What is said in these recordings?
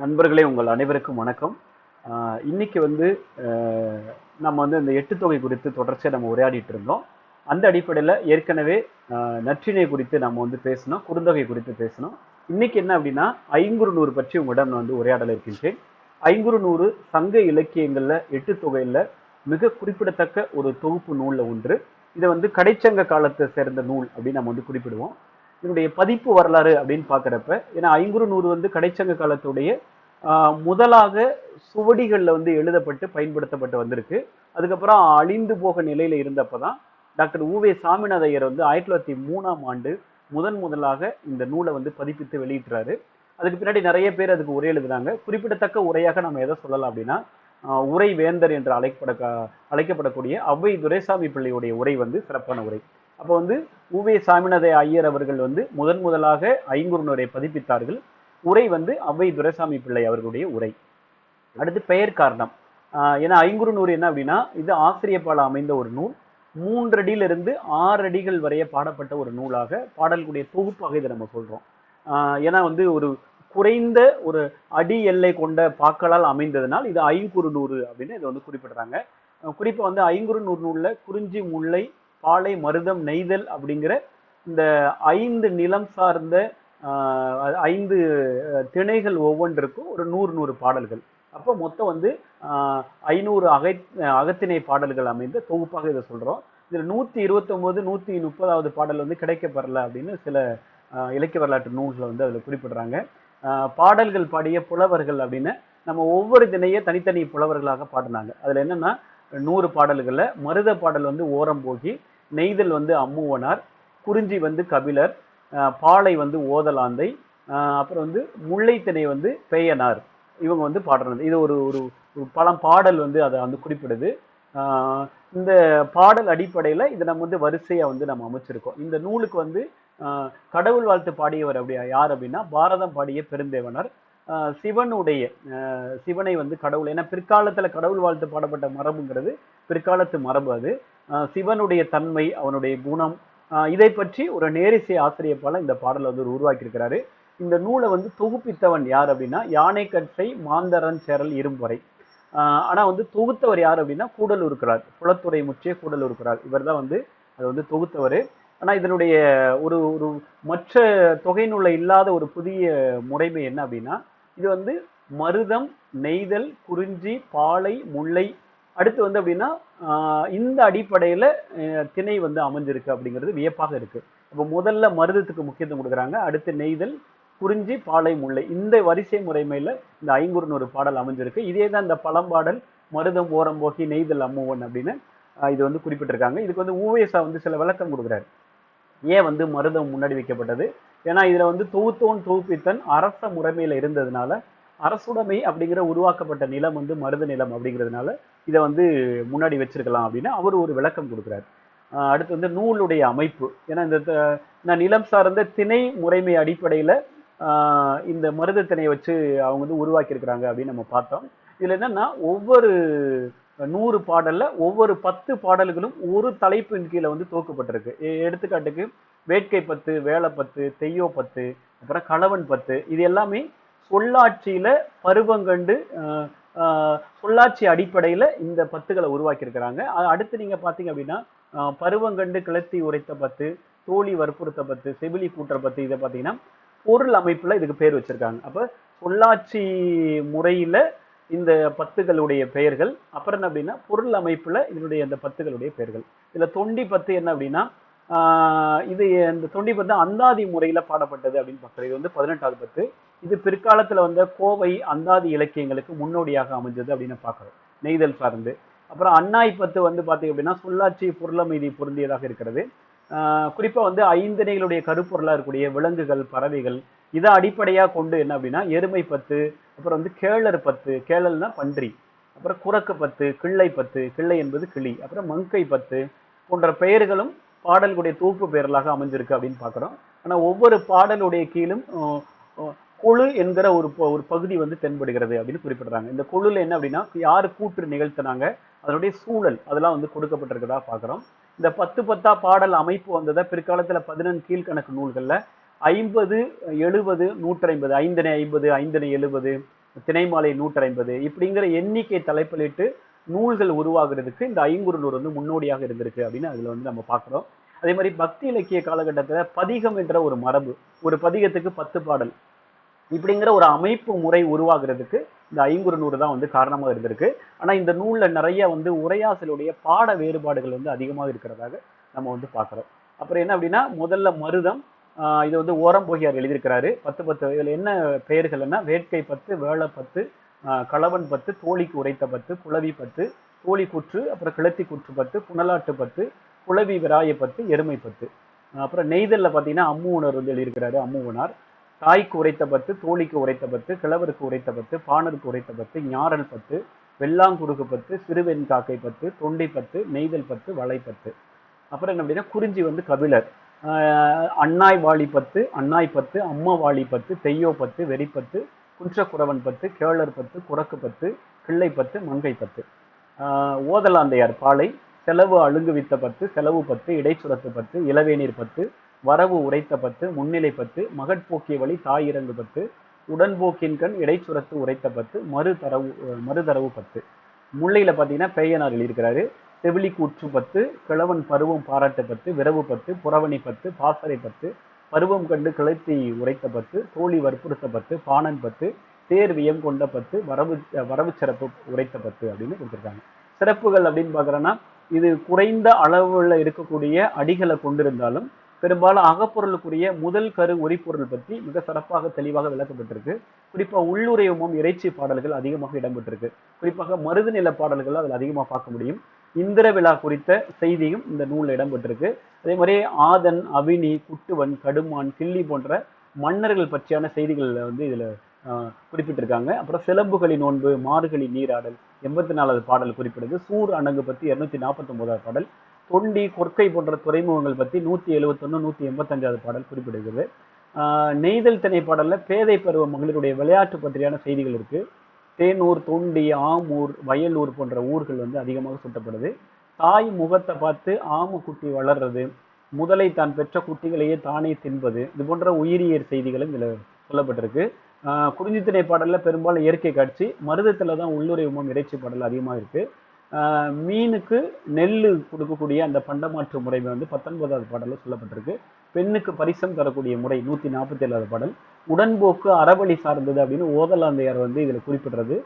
நண்பர்களே உங்கள் அனைவருக்கும் வணக்கம். இன்னைக்கு வந்து நம்ம வந்து இந்த எட்டு தொகை குறித்து தொடர்ச்சியாக நம்ம உரையாடிட்டு இருந்தோம். அந்த அடிப்படையில் ஏற்கனவே நற்றினை குறித்து நம்ம வந்து பேசணும் குறுந்தொகை குறித்து பேசணும் இன்னைக்கு என்ன அப்படின்னா ஐங்குறு நூறு பற்றி உங்களிடம் நான் வந்து உரையாடல இருக்கின்றேன். ஐங்குறு நூறு சங்க இலக்கியங்களில் எட்டு தொகையில் மிக குறிப்பிடத்தக்க ஒரு தொகுப்பு நூலில் ஒன்று. இதை வந்து கடைச்சங்க காலத்தை சேர்ந்த நூல் அப்படின்னு நம்ம வந்து குறிப்பிடுவோம். இதனுடைய பதிப்பு வரலாறு அப்படின்னு பார்க்குறப்ப ஏன்னா ஐங்குறு நூறு வந்து கடைச்சங்க காலத்துடைய முதலாக சுவடிகளில் வந்து எழுதப்பட்டு பயன்படுத்தப்பட்டு வந்திருக்கு. அதுக்கப்புறம் அழிந்து போக நிலையில் இருந்தப்போ தான் டாக்டர் ஊவே சாமிநாத ஐயர் வந்து ஆயிரத்தி தொள்ளாயிரத்தி மூணாம் ஆண்டு முதன் முதலாக இந்த நூலை வந்து பதிப்பித்து வெளியிட்டுறாரு. அதுக்கு பின்னாடி நிறைய பேர் அதுக்கு உரை எழுதுனாங்க குறிப்பிடத்தக்க உரையாக நம்ம எதை சொல்லலாம் அப்படின்னா உரை வேந்தர் என்று அழைக்கப்பட அழைக்கப்படக்கூடிய அவ்வை துரைசாமி பிள்ளையுடைய உரை வந்து சிறப்பான உரை. அப்போ வந்து உவே சாமிநாத ஐயர் அவர்கள் வந்து முதன் முதலாக ஐங்குறுநூரை பதிப்பித்தார்கள். உரை வந்து அவ்வை துரைசாமி பிள்ளை அவர்களுடைய உரை. அடுத்து பெயர் காரணம். ஏன்னா ஐங்குறுநூறு என்ன அப்படின்னா இது ஆசிரியப்பால் அமைந்த ஒரு நூல். மூன்றடியிலிருந்து ஆறு அடிகள் வரைய பாடப்பட்ட ஒரு நூலாக பாடல்களுடைய தொகுப்பாக இதை நம்ம சொல்கிறோம் ஏன்னா வந்து ஒரு குறைந்த ஒரு அடி எல்லை கொண்ட பாக்களால் அமைந்ததனால் இது ஐங்குறுநூறு அப்படின்னு இதை வந்து குறிப்பிடுறாங்க. குறிப்பாக வந்து ஐங்குறுநூறு நூலில் குறிஞ்சி முல்லை பாலை மருதம் நெய்தல் அப்படிங்கிற இந்த ஐந்து நிலம் சார்ந்த ஐந்து திணைகள் ஒவ்வொன்றுக்கும் ஒரு நூறு நூறு பாடல்கள். அப்போ மொத்தம் வந்து ஐநூறு அகை அகத்திணை பாடல்கள் அமைந்த தொகுப்பாக இதை சொல்கிறோம் இதில் நூற்றி இருபத்தொம்போது நூற்றி முப்பதாவது பாடல் வந்து கிடைக்கப்பெறல அப்படின்னு சில இலக்கிய வரலாற்று நூல்களை வந்து அதில் குறிப்பிடுறாங்க. பாடல்கள் பாடிய புலவர்கள் அப்படின்னு நம்ம ஒவ்வொரு திணையை தனித்தனி புலவர்களாக பாடினாங்க. அதில் என்னென்னா நூறு பாடல்களில் மருத பாடல் வந்து ஓரம் போகி நெய்தல் வந்து அம்முவனார் குறிஞ்சி வந்து கபிலர் பாலை வந்து ஓதலாந்தை அப்புறம் வந்து முல்லைத்திணை வந்து பெயனார். இவங்க வந்து பாடுறது. இது ஒரு ஒரு பழம் பாடல் வந்து அதை வந்து குறிப்பிடுது. இந்த பாடல் அடிப்படையில் இதை நம்ம வந்து வரிசையாக வந்து நம்ம அமைச்சிருக்கோம். இந்த நூலுக்கு வந்து கடவுள் வாழ்த்து பாடியவர் அப்படி யார் அப்படின்னா பாரதம் பாடிய பெருந்தேவனர். சிவனுடைய சிவனை வந்து கடவுள் ஏன்னா பிற்காலத்தில் கடவுள் வாழ்த்து பாடப்பட்ட மரபுங்கிறது பிற்காலத்து மரபு அது. சிவனுடைய தன்மை அவனுடைய குணம் இதை பற்றி ஒரு நேரிசை ஆசிரியப்பால இந்த பாடலை வந்து உருவாக்கியிருக்கிறாரு. இந்த நூலை வந்து தொகுப்பித்தவன் யார் அப்படின்னா யானை கட்சை மாந்தரன் சேரல் இரும்பறை. ஆனால் வந்து தொகுத்தவர் யார் அப்படின்னா கூடல் இருக்கிறார் புலத்துறை முற்றிய கூடல் இருக்கிறார் இவர் தான் வந்து அது வந்து தொகுத்தவர். ஆனால் இதனுடைய ஒரு ஒரு மற்ற தொகை நூலில் இல்லாத ஒரு புதிய முறைமை என்ன அப்படின்னா இது வந்து மருதம் நெய்தல் குறிஞ்சி பாலை முல்லை. அடுத்து வந்து அப்படின்னா இந்த அடிப்படையில் திணை வந்து அமைஞ்சிருக்கு அப்படிங்கிறது வியப்பாக இருக்குது அப்போ முதல்ல மருதத்துக்கு முக்கியத்துவம் கொடுக்குறாங்க. அடுத்து நெய்தல் குறிஞ்சி பாலை முல்லை. இந்த வரிசை முறைமையில் இந்த ஐங்குறுநூறு பாடல் அமைஞ்சிருக்கு. இதே தான் இந்த பழம்பாடல் மருதம் ஓரம் போகி நெய்தல் அம்முவன் அப்படின்னு இது வந்து குறிப்பிட்டிருக்காங்க. இதுக்கு வந்து ஊவேசா வந்து சில விளக்கம் கொடுக்குறாரு. ஏன் வந்து மருதம் முன்னாடி வைக்கப்பட்டது? ஏன்னா இதில் வந்து தொகுத்தோன் தொகுப்பித்தன் அரச முறைமையில் இருந்ததுனால அரசுடைமை அப்படிங்கிற உருவாக்கப்பட்ட நிலம் வந்து மருத நிலம் அப்படிங்கிறதுனால இதை வந்து முன்னாடி வச்சிருக்கலாம் அப்படின்னு அவர் ஒரு விளக்கம் கொடுக்குறாரு. அடுத்து வந்து நூலுடைய அமைப்பு. ஏன்னா இந்த த- நிலம் சார்ந்த திணை முறைமை அடிப்படையில் இந்த மருத திணையை வச்சு அவங்க வந்து உருவாக்கியிருக்கிறாங்க அப்படின்னு நம்ம பார்த்தோம். இதில் என்னன்னா ஒவ்வொரு நூறு பாடலில் ஒவ்வொரு பத்து பாடல்களும் ஒரு தலைப்பின் கீழே வந்து துவக்கப்பட்டிருக்கு எடுத்துக்காட்டுக்கு வேட்கை பத்து வேலை பத்து தெய்யோ பத்து அப்புறம் கணவன் பத்து இது எல்லாமே சொல்லாட்சியில பருவங்கண்டு ஆஹ் சொல்லாட்சி அடிப்படையில இந்த பத்துகளை உருவாக்கியிருக்கிறாங்க. அடுத்து நீங்க பாத்தீங்க அப்படின்னா பருவங்கண்டு கிளத்தி உரைத்த பத்து தோழி வற்புறுத்த பத்து செவிலி கூட்டுற பத்து இதை பார்த்தீங்கன்னா பொருள் அமைப்புல இதுக்கு பேர் வச்சிருக்காங்க. அப்ப சொல்லாட்சி முறையில இந்த பத்துகளுடைய பெயர்கள் அப்புறம் என்ன அப்படின்னா பொருள் அமைப்புல இதனுடைய அந்த பத்துகளுடைய பெயர்கள். இதுல தொண்டி பத்து என்ன அப்படின்னா இது இந்த தொண்டிப்பத்து அந்தாதி முறையில் பாடப்பட்டது அப்படின்னு பார்க்குறது இது வந்து பதினெட்டாவது பத்து. இது பிற்காலத்தில் வந்த கோவை அந்தாதி இலக்கியங்களுக்கு முன்னோடியாக அமைஞ்சது அப்படின்னு பார்க்குறோம். நெய்தல் சார்ந்து. அப்புறம் அன்னாய் பத்து வந்து பார்த்தீங்க அப்படின்னா சொல்லாட்சி பொருளமைதி பொருந்தியதாக இருக்கிறது. குறிப்பாக வந்து ஐந்திணைகளுடைய கருப்பொருளாக இருக்கக்கூடிய விலங்குகள் பறவைகள் இதை அடிப்படையாக கொண்டு என்ன அப்படின்னா எருமை பத்து அப்புறம் வந்து கேளர் பத்து கேளல்னா பன்றி அப்புறம் குரக்கு பத்து கிள்ளை பத்து கிள்ளை என்பது கிளி அப்புறம் மங்கை பத்து போன்ற பெயர்களும் பாடல்களுடைய தொகுப்பு பெயர்களாக அமைஞ்சிருக்கு அப்படின்னு பார்க்குறோம். ஆனால் ஒவ்வொரு பாடலுடைய கீழும் குழு என்கிற ஒரு ப- ஒரு பகுதி வந்து தென்படுகிறது அப்படின்னு குறிப்பிடுறாங்க. இந்த குழுல என்ன அப்படின்னா யார் கூற்று நிகழ்த்தினாங்க அதனுடைய சூழல் அதெல்லாம் வந்து கொடுக்கப்பட்டிருக்கதா பார்க்குறோம். இந்த பத்து பத்தா பாடல் அமைப்பு வந்ததை பிற்காலத்தில் பதினெண் கீழ்கணக்கு நூல்களில் ஐம்பது எழுபது நூற்றைம்பது ஐந்தனை ஐம்பது ஐந்தனை எழுபது திணைமாலை நூற்றி ஐம்பது இப்படிங்கிற எண்ணிக்கை தலைப்பிலிட்டு நூல்கள் உருவாகிறதுக்கு இந்த ஐங்குறுநூறு வந்து முன்னோடியாக இருந்திருக்கு அப்படின்னு அதில் வந்து நம்ம பார்க்குறோம். அதே மாதிரி பக்தி இலக்கிய காலகட்டத்தில் பதிகம் என்ற ஒரு மரபு ஒரு பதிகத்துக்கு பத்து பாடல் இப்படிங்கிற ஒரு அமைப்பு முறை உருவாகிறதுக்கு இந்த ஐங்குறுநூறு தான் வந்து காரணமாக இருந்திருக்கு. ஆனால் இந்த நூலில் நிறைய வந்து உரையாசலுடைய பாட வேறுபாடுகள் வந்து அதிகமாக இருக்கிறதாக நம்ம வந்து பார்க்குறோம். அப்புறம் என்ன அப்படின்னா முதல்ல மருதம் இது வந்து ஓரம் போகியார் எழுதியிருக்கிறாரு. பத்து பத்து இதில் என்ன பெயர்கள்னா வேட்கை பத்து வேலை பத்து களவன் பத்து தோழிக்கு உரைத்த பத்து புலவி பத்து தோழி குற்று அப்புறம் கிளத்தி குற்று பத்து புனலாட்டு பத்து புலவி விராய பத்து எருமை பத்து. அப்புறம் நெய்தலில் பார்த்தீங்கன்னா அம்முவனர் வந்து எழுதியிருக்கிறாரு அம்முவனார் தாய்க்கு உரைத்த பத்து தோழிக்கு உரைத்த பத்து கிழவருக்கு உரைத்த பத்து பாணருக்கு உரைத்த பத்து ஞாரல் பத்து வெள்ளாங்குறுகு பத்து சிறுவெண் காக்கை பத்து தொண்டை பத்து நெய்தல் பத்து வளை பத்து. அப்புறம் என்ன அப்படின்னா குறிஞ்சி வந்து கபிலர். அன்னாய் அண்ணாய் வாழி பத்து அண்ணாய் பத்து அம்மா வாலி பத்து தெய்யோ பத்து வெறிப்பத்து குன்றக்குறவன் பத்து கேளர் பத்து குறக்கு பத்து கிள்ளை பத்து மங்கை பத்து ஓதலாந்தையார் பாலை செலவு அழுங்குவித்த பத்து செலவு பத்து இடைச்சுரத்து பத்து இளவேநீர் பத்து வரவு உரைத்த பத்து முன்னிலை பத்து மகட்போக்கிய வழி தாயிரங்கு பத்து உடன்போக்கின் கண் இடைச்சுரத்து உரைத்த பத்து மறுதரவு மறுதரவு பத்து முல்லையில் பார்த்தீங்கன்னா பேயனார் எழுதியிருக்கிறாரு. செவிலி கூற்று பத்து கிழவன் பருவம் பாராட்டு பத்து விரவு பத்து புறவணி பத்து பாசறை பத்து பருவம் கண்டு கிளத்தி உரைத்த பத்து தோழி வற்புறுத்த பத்து பாணன் பத்து தேர் வியம் கொண்ட பத்து வரவு வரவு சிறப்பு உரைத்த பத்து அப்படின்னு கொடுத்துருக்காங்க. சிறப்புகள் அப்படின்னு பார்க்குறோன்னா இது குறைந்த அளவில் இருக்கக்கூடிய அடிகளை கொண்டிருந்தாலும் பெரும்பாலும் அகப்பொருளுக்குரிய முதல் கரு உரிப்பொருள் பற்றி மிக சிறப்பாக தெளிவாக விளக்கப்பட்டிருக்கு. குறிப்பாக உள்ளுரையமும் இறைச்சி பாடல்கள் அதிகமாக இடம்பெற்றிருக்கு. குறிப்பாக மருது நில பாடல்கள் அதில் அதிகமாக பார்க்க முடியும். இந்திர விழா குறித்த செய்தியும் இந்த நூலில் இடம்பெற்றிருக்கு. அதே மாதிரி ஆதன் அவினி குட்டுவன் கடுமான் கிள்ளி போன்ற மன்னர்கள் பற்றியான செய்திகள் வந்து இதில் குறிப்பிட்டிருக்காங்க. அப்புறம் சிலம்புகளி நோன்பு மாறுகளி நீராடல் எண்பத்தி நாலாவது பாடல் குறிப்பிடுது. சூர் அணங்கு பற்றி இரநூத்தி நாற்பத்தொம்போதாவது பாடல். தொண்டி கொற்கை போன்ற துறைமுகங்கள் பற்றி நூற்றி எழுபத்தொன்று நூற்றி எண்பத்தஞ்சாவது பாடல் குறிப்பிடுகிறது. நெய்தல் திணை பாடலில் பேதை பருவ மகளிருடைய விளையாட்டு பற்றியான செய்திகள் இருக்குது தேனூர் தொண்டி ஆமூர் வயலூர் போன்ற ஊர்கள் வந்து அதிகமாக சுட்டப்படுது. தாய் முகத்தை பார்த்து ஆமு குட்டி வளர்றது முதலை தான் பெற்ற குட்டிகளையே தானே தின்பது இது போன்ற உயிரியர் செய்திகளும் இதில் சொல்லப்பட்டிருக்கு. ஆஹ் குறிஞ்சித்திணை பெரும்பாலும் இயற்கை காட்சி மருதத்தில் தான் உள்ளுரை உமம் இறைச்சி பாடல் அதிகமாக இருக்குது மீனுக்கு நெல் கொடுக்கக்கூடிய அந்த பண்டமாற்று முறைமை வந்து பத்தொன்பதாவது பாடலில் சொல்லப்பட்டிருக்கு. பெண்ணுக்கு பரிசம் தரக்கூடிய முறை நூத்தி நாற்பத்தி ஏழாவது பாடல். உடன்போக்கு அறவழி சார்ந்தது அப்படின்னு ஓதலாந்தையார் வந்து இதில் குறிப்பிடுறது.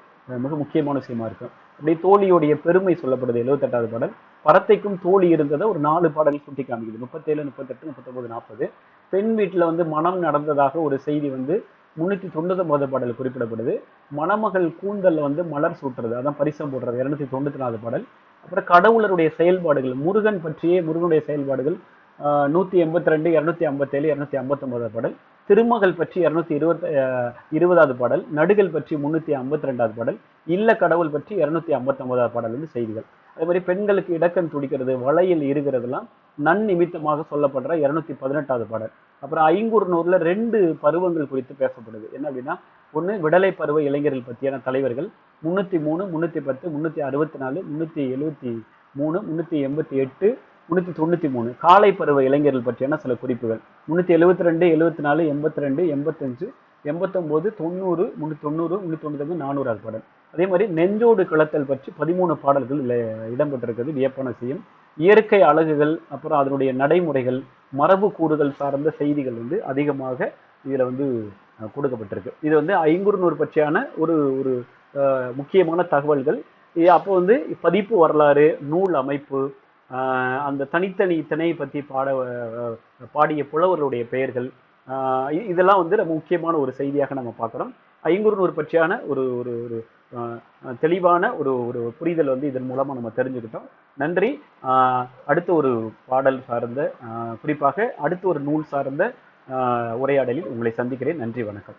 மிக முக்கியமான விஷயமா இருக்கும். அப்படியே தோழியுடைய பெருமை சொல்லப்படுது எழுபத்தெட்டாவது பாடல். படத்தைக்கும் தோழி இருந்ததை ஒரு நாலு பாடல் சுட்டி காமிக்குது. முப்பத்தேழு முப்பத்தெட்டு முப்பத்தொம்பது நாற்பது. பெண் வீட்டில் வந்து மனம் நடந்ததாக ஒரு செய்தி வந்து முன்னூற்றி தொண்ணூத்தொம்பது பாடல் குறிப்பிடப்படுது. மணமகள் கூந்தலில் வந்து மலர் சூட்டுறது. அதான் பரிசம் போடுறது. இரநூத்தி தொண்ணூற்றி நாலு பாடல். அப்புறம் கடவுளருடைய செயல்பாடுகள். முருகன் பற்றியே முருகனுடைய செயல்பாடுகள் நூற்றி எண்பத்தி ரெண்டு இரநூத்தி ஐம்பத்தேழு இரநூத்தி ஐம்பத்தொம்போதாவது பாடல். திருமகள் பற்றி இருநூத்தி இருபத்தி இருபதாவது பாடல். நடுகள் பற்றி முந்நூற்றி ஐம்பத்தி ரெண்டாவது பாடல். இல்ல கடவுள் பற்றி இருநூத்தி ஐம்பத்தொம்போதாவது பாடல் வந்து செய்திகள். அதே மாதிரி பெண்களுக்கு இடக்கன் துடிக்கிறது வளையல் நன் நன்னிமித்தமாக சொல்லப்படுற இரநூத்தி பதினெட்டாவது பாடல். அப்புறம் ஐங்கூர் நூறில் ரெண்டு பருவங்கள் குறித்து பேசப்படுது. என்ன அப்படின்னா ஒன்று விடலை பருவ இளைஞர்கள் பற்றியான தலைவர்கள் முந்நூற்றி மூணு முந்நூற்றி பத்து முந்நூற்றி அறுபத்தி நாலு முந்நூற்றி எழுபத்தி மூணு முந்நூற்றி எண்பத்தி எட்டு முன்னூற்றி தொண்ணூற்றி மூணு. காலை பருவ இளைஞர்கள் பற்றியான சில குறிப்புகள். முந்நூற்றி எழுபத்தி ரெண்டு எழுபத்தி நாலு எண்பத்தி ரெண்டு எண்பத்தஞ்சு எண்பத்தொம்போது தொண்ணூறு முந்நூற்றி தொண்ணூறு முந்நூற்றி தொண்ணூத்தொம்பது நானூறாவது பாடல். அதே மாதிரி நெஞ்சோடு கிளத்தல் பற்றி பதிமூணு பாடல்கள் இடம்பெற்றிருக்கிறது. வியப்பான செய்யும் இயற்கை அழகுகள் அப்புறம் அதனுடைய நடைமுறைகள் மரபு கூறுகள் சார்ந்த செய்திகள் வந்து அதிகமாக இதில் வந்து கொடுக்கப்பட்டிருக்கு. இது வந்து ஐங்குறுநூறு பற்றியான ஒரு ஒரு முக்கியமான தகவல்கள். அப்போ வந்து பதிப்பு வரலாறு நூல் அமைப்பு அந்த தனித்தனி திணையை பற்றி பாட பாடிய புலவர்களுடைய பெயர்கள் இதெல்லாம் வந்து ரொம்ப முக்கியமான ஒரு செய்தியாக நம்ம பார்க்குறோம். ஐங்குறுநூறு பற்றியான ஒரு ஒரு ஒரு தெளிவான ஒரு ஒரு புரிதல் வந்து இதன் மூலமாக நம்ம தெரிஞ்சுக்கிட்டோம். நன்றி. அடுத்த ஒரு பாடல் சார்ந்த குறிப்பாக அடுத்த ஒரு நூல் சார்ந்த உரையாடலில் உங்களை சந்திக்கிறேன். நன்றி வணக்கம்.